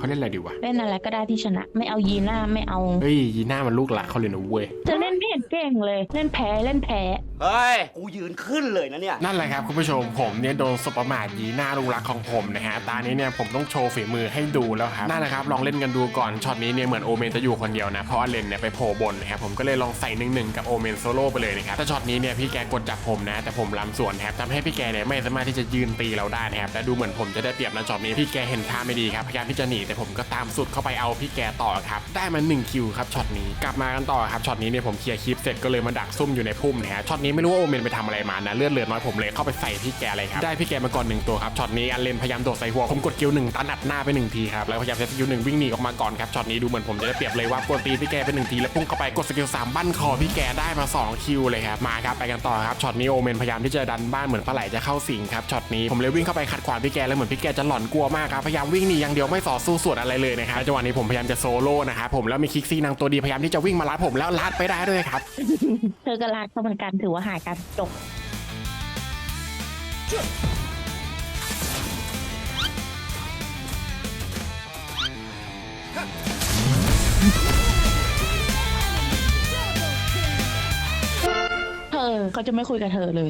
เขาเล่นอะไรดีวะ เล่นอะไรก็ได้ที่ชนะ ไม่เอายีน่าไม่เอา เฮ้ยยีน่ามันลูกหลานเขาเลยนะเว้ยจะเล่น ไม่เห็นเก่งเลย เล่นแพ้เล่นแพ้เฮ้ย กูยืนขึ้นเลยนะเนี่ย นั่นแหละครับคุณผู้ชมผมเนี่ยโดนสบประมาทยีน่าลูกรักของผมนะฮะตานี้เนี่ยผมต้องโชว์ฝีมือให้ดูแล้วครับนั่นแหละครับลองเล่นกันดูก่อนช็อตนี้เนี่ยเหมือนโอเมนจะอยู่คนเดียวนะเพราะอเลนเนี่ยไปโผล่บนนะครับผมก็เลยลองใส่หนึ่งหนึ่งกับโอเมนโซโล่ไปเลยนะครับแต่ช็อตนี้เนี่ยพี่แกกดจับผมนะ แต่ผมลำสวนครับทำให้พี่แกเนี่ยไม่สามารถที่จะยืนตีเราได้นะครับและดูเหมือนผมจะได้เปรียบนะช็อตนี้พี่แกเห็นท่าไม่ดีครับพยายามที่จะหนีแต่ผมก็ตามสุดเข้าไปเอาพี่แกต่อครับได้มา1คิวครับช็อตนี้กลับมากันต่อครับช็อตนี้เนี่ยผมเคลียร์คลิปเสร็จก็เลยมาดักซุ่มอยู่ในพุ่มนะฮะช็อตนี้ไม่รู้ว่าโอเมนไปทำอะไรมานะเลือดเหลือน้อยผมเลยเข้าไปใส่พี่แกเลยครับได้พี่แกมาก่อนหนึ่งตัวครับช็อตนี้อันเลนพยายามโดดใส่หัวผมกดคิวหนึ่งตันอัดหน้าไปหนึ่งทีครับแล้วพยายามใช้สกิลหนึ่งวิ่งหนีออกมาก่อนครับช็อตนี้ดูเหมือนผมจะได้เปรียบเลยว่ากดตีพี่แกไปหนึ่งทีแล้วพุ่งเข้าไปกดสกิลสามบั้นคอพี่แกได้มาสองคิวเลยครับมาครับไปกันต่อครับช็อตนี้โอเมนพยายามที่จะดันบ้านเหมือนปลาไหลจะเข้าสิงครับช็อตนี้ผมเลยวิ่งเข้าไปขัดขวางพี่แกแล้วเหมือนพี่แกจะหลอนกลัวมากครับพยายามวิ่งหนีอย่างเดียวไม่ต่อสู้สวนอะไรเลยนะครับจังหวะนี้ผมพยายามจะโซโล่นะครับผมแล้วมีคิกซี่นางตัวดีพยายามที่จะวิ่งมาลัดผมแล้วลัดไปได้ด้วยครับ เธอก็ลากเขาเหมือนกันถือว่าหายกันจบเธอเขาจะไม่คุยกับเธอเลย